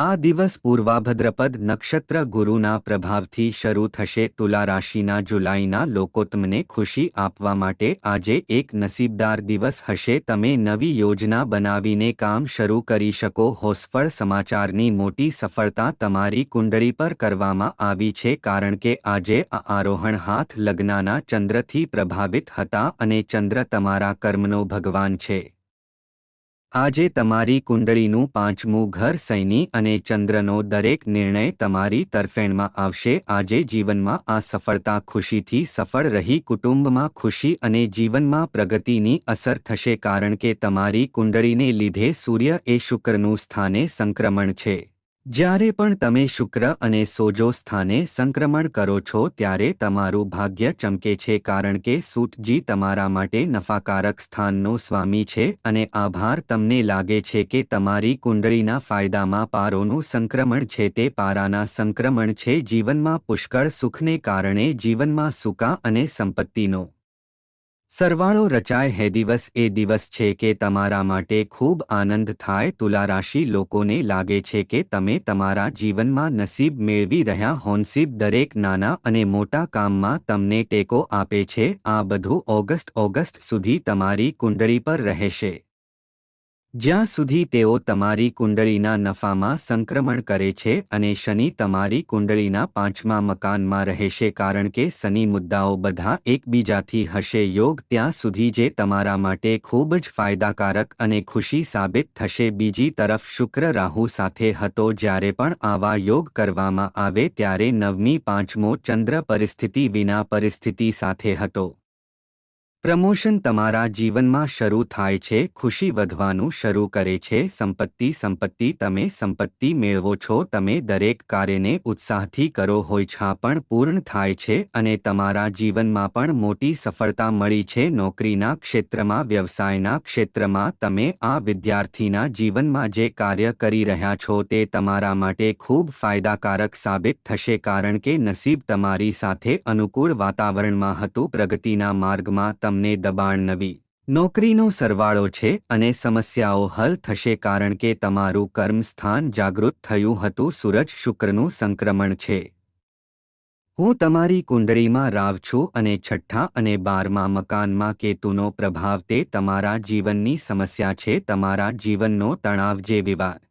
આ દિવસ પૂર્વાભદ્રપદ નક્ષત્ર ગુરુના પ્રભાવથી શરૂ થશે. તુલા રાશિના જુલાઈના લોકો તમને ખુશી આપવા માટે આજે એક નસીબદાર દિવસ હશે. તમે નવી યોજના બનાવીને કામ શરૂ કરી શકો. હોસફળ સમાચારની મોટી સફળતા તમારી કુંડળી પર કરવામાં આવી છે, કારણ કે આજે આ આરોહણ હાથ લગ્નના ચંદ્રથી પ્રભાવિત હતા અને ચંદ્ર તમારા કર્મનો ભગવાન છે. આજે તમારી કુંડળીનું પાંચમું ઘર સૈની અને ચંદ્રનો દરેક નિર્ણય તમારી તરફેણમાં આવશે. આજે જીવનમાં આ સફળતા ખુશીથી સફળ રહી, કુટુંબમાં ખુશી અને જીવનમાં પ્રગતિની અસર થશે કારણ કે તમારી કુંડળીને લીધે સૂર્ય એ શુક્રનું સ્થાને સંક્રમણ છે. જ્યારે પણ તમે શુક્ર અને સોજો સ્થાને સંક્રમણ કરો છો ત્યારે તમારું ભાગ્ય ચમકે છે કારણ કે સૂટજી તમારા માટે નફાકારક સ્થાનનો સ્વામી છે અને આભાર તમને લાગે છે કે તમારી કુંડળીના ફાયદામાં પારોનું સંક્રમણ છે તે પારાના સંક્રમણ છે જીવનમાં પુષ્કળ સુખને કારણે જીવનમાં સુકા અને સંપત્તિનો સરવાળો રચાય હે દિવસ, એ દિવસ છે કે તમારા માટે ખૂબ આનંદ થાય તુલા રાશિ લોકોને લાગે છે કે તમે તમારા જીવનમાં નસીબ મેળવી રહ્યા હોનસીબ દરેક નાના અને મોટા કામમાં તમને ટેકો આપે છે, આ બધું ઓગસ્ટ ઓગસ્ટ સુધી તમારી કુંડળી પર રહેશે. જ્યાં સુધી તેઓ તમારી કુંડળીના નફામાં સંક્રમણ કરે છે અને શનિ તમારી કુંડળીના પાંચમા મકાનમાં રહેશે કારણ કે શનિ મુદ્દાઓ બધા એકબીજાથી હશે. યોગ ત્યાં સુધી જે તમારા માટે ખૂબ જ ફાયદાકારક અને ખુશી સાબિત થશે. બીજી તરફ શુક્ર રાહુ સાથે હતો જ્યારે પણ આવા યોગ કરવામાં આવે ત્યારે નવમી પાંચમો ચંદ્ર પરિસ્થિતિ વિના પરિસ્થિતિ સાથે હતો. પ્રમોશન તમારા જીવનમાં શરૂ થાય છે, ખુશી વધવાનું શરૂ કરે છે, સંપત્તિ સંપત્તિ તમે સંપત્તિ મેળવો છો, તમે દરેક કાર્યને ઉત્સાહથી કરો હોય છા પણ પૂર્ણ થાય છે અને તમારા જીવનમાં પણ મોટી સફળતા મળી છે, નોકરીના ક્ષેત્રમાં, વ્યવસાયના ક્ષેત્રમાં તમે આ વિદ્યાર્થીના જીવનમાં જે કાર્ય કરી રહ્યા છો તે તમારા માટે ખૂબ ફાયદાકારક સાબિત થશે કારણ કે નસીબ તમારી સાથે અનુકૂળ વાતાવરણમાં હતું, પ્રગતિના માર્ગમાં તમને દબાણ નવી નોકરીનો સરવાળો છે અને સમસ્યાઓ હલ થશે કારણ કે તમારું કર્મસ્થાન જાગૃત થયું હતું. સૂરજ શુક્રનું સંક્રમણ છે. હું તમારી કુંડળીમાં રાવ છું અને છઠ્ઠા અને બારમા મકાનમાં કેતુનો પ્રભાવ તે તમારા જીવનની સમસ્યા છે. તમારા જીવનનો તણાવ જે વિવાદ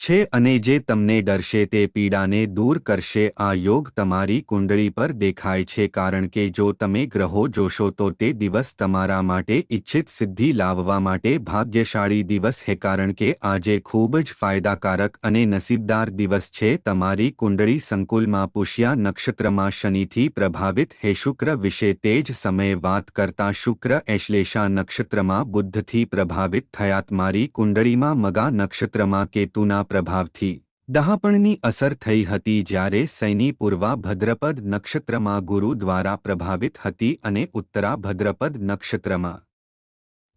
છે અને જે તમને ડરશે તે પીડાને દૂર કરશે. આ યોગ તમારી કુંડળી પર દેખાય છે કારણ કે જો તમે ગ્રહો જોશો તો તે દિવસ તમારા માટે ઇચ્છિત સિદ્ધિ લાવવા માટે ભાગ્યશાળી દિવસ છે કારણ કે આજે ખૂબ જ ફાયદાકારક અને નસીબદાર દિવસ છે. તમારી કુંડળી સંકુલમાં પુષ્યા નક્ષત્રમાં શનિથી પ્રભાવિત હે. શુક્ર વિશે તે જ સમયે વાત કરતા શુક્ર એશ્લેષા નક્ષત્રમાં બુદ્ધથી પ્રભાવિત થયા મારી કુંડળીમાં મગા નક્ષત્રમાં કેતુના પ્રભાવથી ડહાપણની અસર થઈ હતી જ્યારે સૈની પૂર્વા ભદ્રપદ નક્ષત્રમાં ગુરુ દ્વારા પ્રભાવિત હતી અને ઉત્તરા ભદ્રપદ નક્ષત્રમાં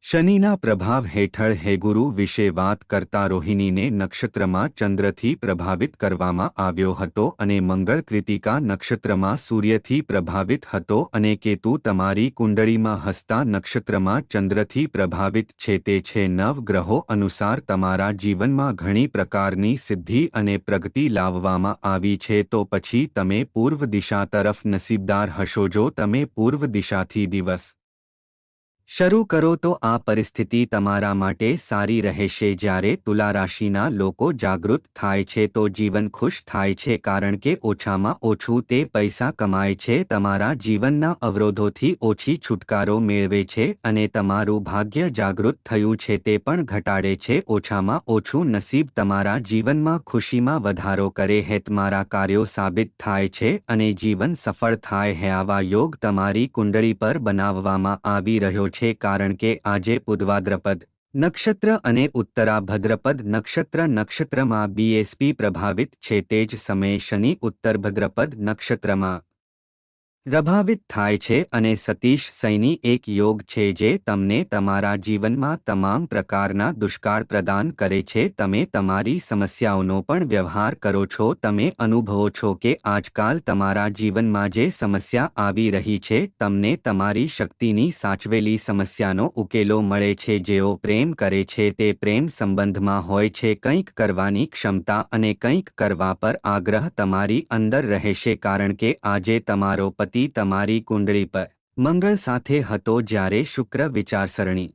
શનિના પ્રભાવ હેઠળ હે ગુરુ વિશે વાત કરતા રોહિણીને નક્ષત્રમાં ચંદ્રથી પ્રભાવિત કરવામાં આવ્યો હતો અને મંગળ કૃતિકા નક્ષત્રમાં સૂર્યથી પ્રભાવિત હતો અને કેતુ તમારી કુંડળીમાં હસ્તા નક્ષત્રમાં ચંદ્રથી પ્રભાવિત છે તે છે નવ ગ્રહો અનુસાર તમારા જીવનમાં ઘણી પ્રકારની સિદ્ધિ અને પ્રગતિ લાવવામાં આવી છે તો પછી તમે પૂર્વ દિશા તરફ નસીબદાર હશો જો તમે પૂર્વ દિશાથી દિવસ શરૂ કરો તો આ પરિસ્થિતિ તમારા માટે સારી રહેશે જ્યારે તુલા રાશિના લોકો જાગૃત થાય છે તો જીવન ખુશ થાય છે કારણ કે ઓછામાં ઓછું તે પૈસા કમાય છે, તમારા જીવનના અવરોધોથી ઓછી છુટકારો મેળવે છે અને તમારું ભાગ્ય જાગૃત થયું છે તે પણ ઘટાડે છે. ઓછામાં ઓછું નસીબ તમારા જીવનમાં ખુશીમાં વધારો કરે હે તમારા કાર્યો સાબિત થાય છે અને જીવન સફળ થાય હે આવા યોગ તમારી કુંડળી પર બનાવવામાં આવી રહ્યો છે. છે કારણ કે આજે પુદવાદ્રપદ નક્ષત્ર અને ઉત્તરા ભદ્રપદ નક્ષત્ર નક્ષત્રમાં બીએસપી પ્રભાવિત છે તે જ સમયે શનિ ઉત્તર ભદ્રપદ નક્ષત્રમાં પ્રભાવિત થાય છે અને સતીશ સૈની એક યોગ છે જે તમને તમારા જીવનમાં તમામ પ્રકારના દુષ્કાળ પ્રદાન કરે છે. તમે તમારી સમસ્યાઓનો પણ વ્યવહાર કરો છો. તમે અનુભવો છો કે આજકાલ તમારા જીવનમાં જે સમસ્યા આવી રહી છે, તમને તમારી શક્તિની સાચવેલી સમસ્યાનો ઉકેલો મળે છે. જેઓ પ્રેમ કરે છે તે પ્રેમ સંબંધમાં હોય છે. કંઈક કરવાની ક્ષમતા અને કંઈક કરવા પર આગ્રહ તમારી અંદર રહેશે કારણ કે આજે તમારો પતિ પતિ તમારી કુંડળી પર મંગળ સાથે હતો જ્યારે શુક્ર વિચારસરણી.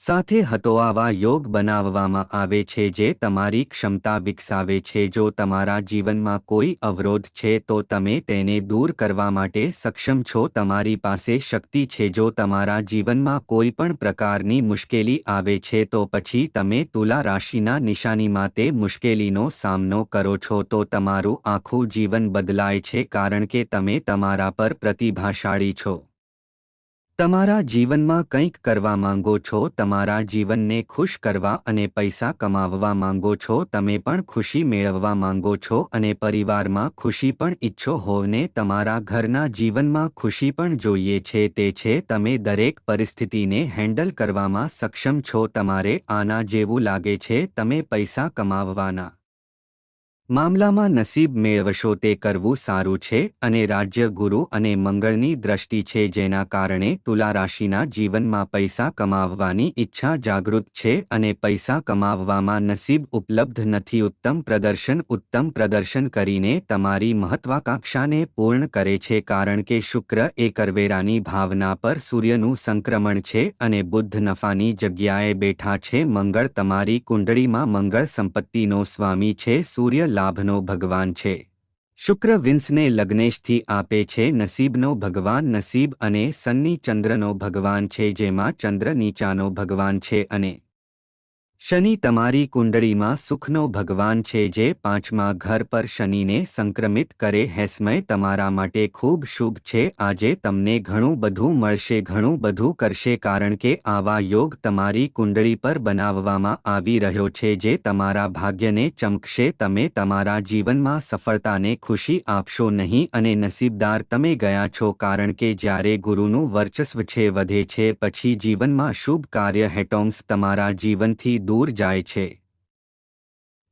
સાથે હતો આવા યોગ બનાવવામાં આવે છે જે તમારી ક્ષમતા વિકસાવે છે. જો તમારા જીવનમાં કોઈ અવરોધ છે તો તમે તેને દૂર કરવા માટે સક્ષમ છો. તમારી પાસે શક્તિ છે. જો તમારા જીવનમાં કોઈ પણ પ્રકારની મુશ્કેલી આવે છે તો પછી તમે તુલા રાશિના નિશાનીમાં તે મુશ્કેલીનો સામનો કરો છો. તો તમારું આખું જીવન બદલાય છે કારણ કે તમે તમારા પર પ્રતિભાશાળી છો. તમારા જીવનમાં કંઈક કરવા માંગો છો, તમારા જીવનને ખુશ કરવા અને પૈસા કમાવવા માંગો છો, તમે પણ ખુશી મેળવવા માંગો છો અને પરિવારમાં ખુશી પણ ઈચ્છો હોવને તમારા ઘરના જીવનમાં ખુશી પણ જોઈએ છે, તે છે, તમે દરેક પરિસ્થિતિને હેન્ડલ કરવામાં સક્ષમ છો, તમારે આના જેવું લાગે છે, તમે પૈસા કમાવવાના મામલામાં નસીબ મેળવશો તે કરવું સારું છે અને રાજ્ય ગુરુ અને મંગળની દ્રષ્ટિ છે જેના કારણે તુલા રાશિના જીવનમાં પૈસા કમાવવાની ઈચ્છા જાગૃત છે અને પૈસા કમાવવામાં નસીબ ઉપલબ્ધ નથી. ઉત્તમ પ્રદર્શન ઉત્તમ પ્રદર્શન કરીને તમારી મહત્વાકાંક્ષાને પૂર્ણ કરે છે કારણ કે શુક્ર એ કરવેરાની ભાવના પર સૂર્યનું સંક્રમણ છે અને બુદ્ધ નફાની જગ્યાએ બેઠા છે. મંગળ તમારી કુંડળીમાં મંગળ સંપત્તિનો સ્વામી છે. સૂર્ય લાભનો ભગવાન છે. શુક્ર વિંસને લગ્નેશથી આપે છે, નસીબનો ભગવાન, નસીબ અને સન્ની ચંદ્રનો ભગવાન છે, જેમાં ચંદ્ર નીચાનો ભગવાન છે અને શનિ તમારી કુંડળીમાં સુખનો ભગવાન છે જે પાંચમા ઘર પર શનિને સંક્રમિત કરે, હેસ્મય તમારા માટે ખૂબ શુભ છે. આજે તમને ઘણું બધું મળશે, ઘણું બધું કરશે કારણ કે આવા યોગ તમારી કુંડળી પર બનાવવામાં આવી રહ્યો છે જે તમારા ભાગ્યને ચમકશે. તમે તમારા જીવનમાં સફળતાને ખુશી આપશો નહીં અને નસીબદાર તમે ગયા છો કારણ કે જ્યારે ગુરુનું વર્ચસ્વ છે, વધે છે, પછી જીવનમાં શુભ કાર્ય હેટોમ્સ તમારા જીવનથી દૂર જાય છે.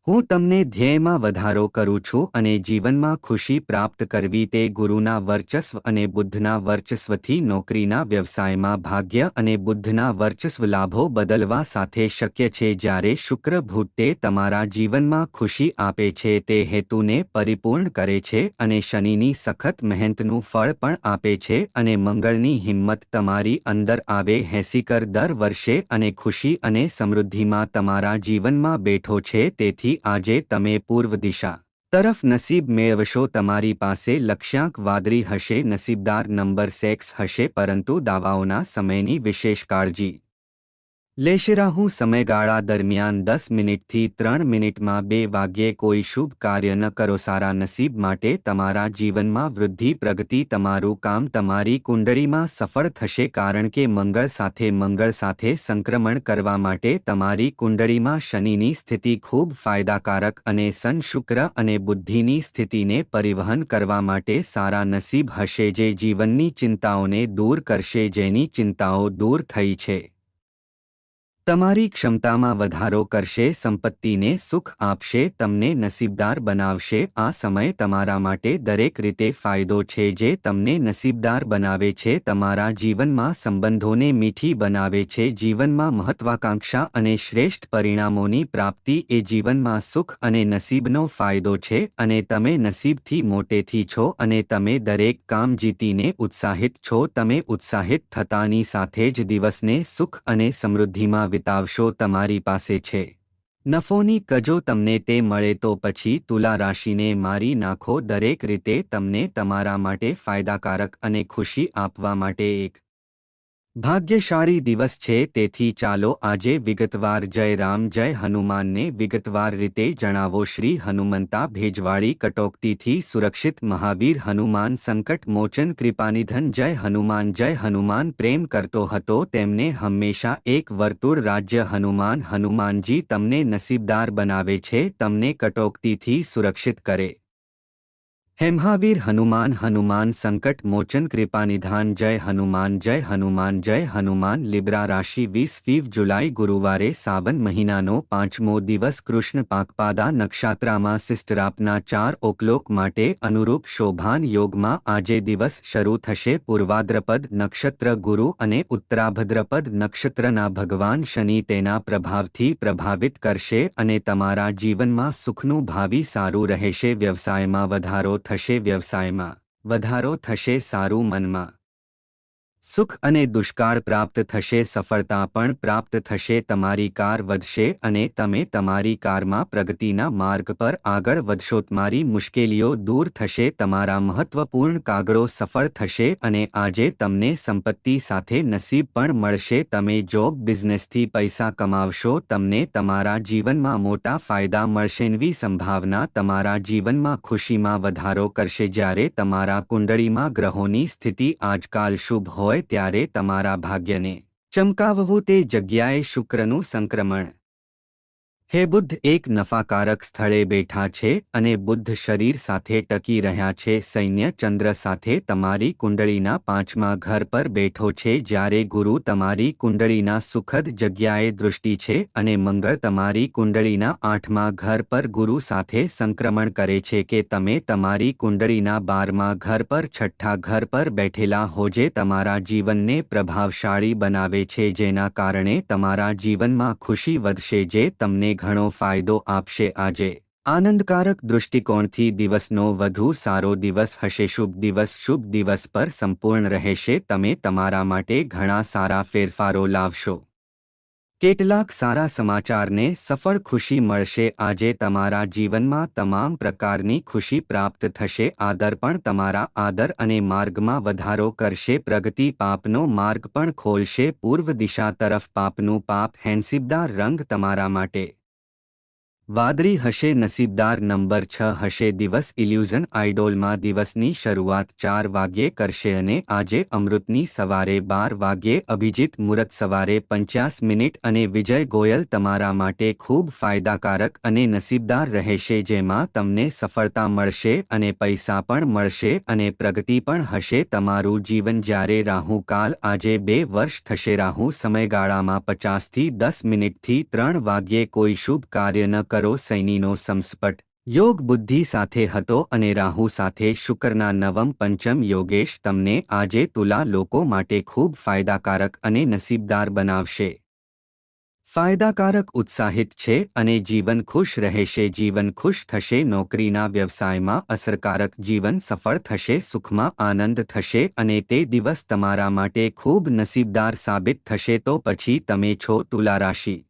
હું તમને ધ્યેયમાં વધારો કરું છું અને જીવનમાં ખુશી પ્રાપ્ત કરવી તે ગુરુના વર્ચસ્વ અને બુદ્ધના વર્ચસ્વથી નોકરીના વ્યવસાયમાં ભાગ્ય અને બુદ્ધના વર્ચસ્વ લાભો બદલવા સાથે શક્ય છે જ્યારે શુક્ર ભૂટ્ટે તમારા જીવનમાં ખુશી આપે છે તે હેતુને પરિપૂર્ણ કરે છે અને શનિની સખત મહેનતનું ફળ પણ આપે છે અને મંગળની હિંમત તમારી અંદર આવે હેસીકર દર વર્ષે અને ખુશી અને સમૃદ્ધિમાં તમારા જીવનમાં બેઠો છે તેથી આજે તમે પૂર્વ દિશા તરફ નસીબ મેળવશો, તમારી પાસે લક્ષ્યાંક વાદળી હશે, નસીબદાર નંબર સેક્સ હશે, પરંતુ દાવાઓના સમયની વિશેષ કાળજી. લેશેરાહું સમયગાળા દરમિયાન દસ મિનિટથી ત્રણ મિનિટમાં બે વાગ્યે કોઈ શુભ કાર્ય ન કરો. સારા નસીબ માટે તમારા જીવનમાં વૃદ્ધિ, પ્રગતિ, તમારું કામ તમારી કુંડળીમાં સફળ થશે કારણ કે મંગળ સાથે મંગળ સાથે સંક્રમણ કરવા માટે તમારી કુંડળીમાં શનિની સ્થિતિ ખૂબ ફાયદાકારક અને સન શુક્ર અને બુદ્ધિની સ્થિતિને પરિવહન કરવા માટે સારા નસીબ હશે જે જીવનની ચિંતાઓને દૂર કરશે જેની ચિંતાઓ દૂર થઈ છે. તમારી ક્ષમતામાં વધારો કરશે, સંપત્તિને સુખ આપશે, તમને નસીબદાર બનાવશે. આ સમય તમારા માટે દરેક રીતે ફાયદો છે જે તમને નસીબદાર બનાવે છે. તમારા જીવનમાં સંબંધોને મીઠી બનાવે છે. જીવનમાં મહત્વાકાંક્ષા અને શ્રેષ્ઠ પરિણામોની પ્રાપ્તિ એ જીવનમાં સુખ અને નસીબનો ફાયદો છે અને તમે નસીબથી મોટેથી છો અને તમે દરેક કામ જીતીને ઉત્સાહિત છો. તમે ઉત્સાહિત થતાની સાથે જ દિવસને સુખ અને સમૃદ્ધિમાં વિતાવશો તમારી પાસે છે. નફોની કજો તમને તે મળે તો પછી તુલા રાશિને મારી નાખો દરેક રીતે તમને તમારા માટે ફાયદાકારક અને ખુશી આપવા માટે એક ભાગ્યશાળી દિવસ છે, તેથી ચાલો આજે વિગતવાર જય રામ, જય હનુમાનને વિગતવાર રીતે જણાવો. શ્રી હનુમંતા ભેજવાળી કટોકટીથી સુરક્ષિત મહાવીર હનુમાન સંકટ, મોચન કૃપાનિધન, જય હનુમાન જય હનુમાન પ્રેમ કરતો હતો. તેમને હંમેશા એક વર્તુળ રાજ્ય હનુમાન, હનુમાનજી તમને નસીબદાર બનાવે છે, તમને કટોકટીથી સુરક્ષિત કરે. હેમહાવીર હનુમાન હનુમાન સંકટ, મોચન કૃપાનિધાન જય હનુમાન જય હનુમાન જય હનુમાન, લિબ્રા રાશિ વીસ ફીવ જુલાઈ ગુરુવારે સાવન મહિનાનો પાંચમો દિવસ કૃષ્ણ પાકપાદા નક્ષત્રામાં સિસ્ટરાપના ચાર ઓકલોક માટે અનુરૂપ શોભાન યોગમાં આજે દિવસ શરૂ થશે. પૂર્વાદ્રપદ નક્ષત્ર ગુરુ અને ઉત્તરાભદ્રપદ નક્ષત્રના ભગવાન શનિ તેના પ્રભાવથી પ્રભાવિત કરશે અને તમારા જીવનમાં સુખનું ભાવિ સારું રહેશે. વ્યવસાયમાં વધારો થશે વ્યવસાયમાં. વધારો થશે સારું મનમાં. સુખ અને દુષ્કાળ પ્રાપ્ત થશે, સફળતા પણ પ્રાપ્ત થશે, તમારી કાર વધશે અને તમે તમારી કારમાં પ્રગતિના માર્ગ પર આગળ વધશો, તમારી મુશ્કેલીઓ દૂર થશે, તમારા મહત્વપૂર્ણ કાગળો સફળ થશે અને આજે તમને સંપત્તિ સાથે નસીબ પણ મળશે, તમે જોબ બિઝનેસથી પૈસા કમાવશો, તમને તમારા જીવનમાં મોટા ફાયદા મળશે, એવી સંભાવના તમારા જીવનમાં ખુશીમાં વધારો કરશે, જ્યારે તમારા કુંડળીમાં ગ્રહોની સ્થિતિ આજકાલ શુભ હોય હોય ત્યારે તમારા ભાગ્યને ચમકાવવું તે જગ્યાએ શુક્રનું સંક્રમણ. હે બુદ્ધ, એક નફાકારક સ્થળે બેઠા છે અને બુદ્ધ શરીર સાથે ટકી રહ્યા છે. સૈન્ય ચંદ્ર સાથે તમારી કુંડળીના પાંચમા ઘર પર બેઠો છે. જ્યારે ગુરુ તમારી કુંડળીના સુખદ જગ્યાએ દૃષ્ટિ છે અને મંગળ તમારી કુંડળીના આઠમા ઘર પર ગુરુ સાથે સંક્રમણ કરે છે કે તમે તમારી કુંડળીના બારમા ઘર પર છઠ્ઠા ઘર પર બેઠેલા હો જે તમારા જીવનને પ્રભાવશાળી બનાવે છે, જેના કારણે તમારા જીવનમાં ખુશી વધશે જે તમને ઘણો ફાયદો આપશે આજે. આનંદકારક દૃષ્ટિકોણથી દિવસનો વધુ સારો દિવસ હશે. શુભ દિવસ શુભ દિવસ પર સંપૂર્ણ રહેશે. તમે તમારા માટે ઘણા સારા ફેરફારો લાવશો. કેટલાક સારા સમાચારને સફળ ખુશી મળશે. આજે તમારા જીવનમાં તમામ પ્રકારની ખુશી પ્રાપ્ત થશે. આદર પણ તમારા આદર અને માર્ગમાં વધારો કરશે. પ્રગતિ પાપનો માર્ગ પણ ખોલશે. પૂર્વ દિશા તરફ પાપનું પાપ, હેન્સિબદાર રંગ તમારા માટે. વાદળી હશે નસીબદાર નંબર છ હશે દિવસ ઇલ્યુઝન આઇડોલમાં દિવસની શરૂઆત ચાર વાગ્યે કરશે અને આજે અમૃતની સવારે બાર વાગ્યે અભિજીત મુરત સવારે પંચાસ મિનિટ અને વિજય ગોયલ તમારા માટે ખૂબ ફાયદાકારક અને નસીબદાર રહેશે જેમાં તમને સફળતા મળશે અને પૈસા પણ મળશે અને પ્રગતિ પણ હશે તમારું જીવન જ્યારે રાહુ કાલ આજે બે વર્ષ થશે રાહુ સમયગાળામાં પચાસથી દસ મિનિટથી ત્રણ વાગ્યે કોઈ શુભ કાર્ય ન કરો સૈનીનો સમસ્પટ યોગ બુદ્ધિ સાથે હતો અને રાહુ સાથે શુક્રના નવમ પંચમ યોગેશ તમને આજે તુલા લોકો માટે ખૂબ ફાયદાકારક અને નસીબદાર બનાવશે. ફાયદાકારક ઉત્સાહિત છે અને જીવન ખુશ રહેશે. જીવન ખુશ થશે, નોકરીના વ્યવસાયમાં અસરકારક જીવન સફળ થશે, સુખમાં આનંદ થશે અને તે દિવસ તમારા માટે ખૂબ નસીબદાર સાબિત થશે. તો પછી તમે છો તુલા રાશિ.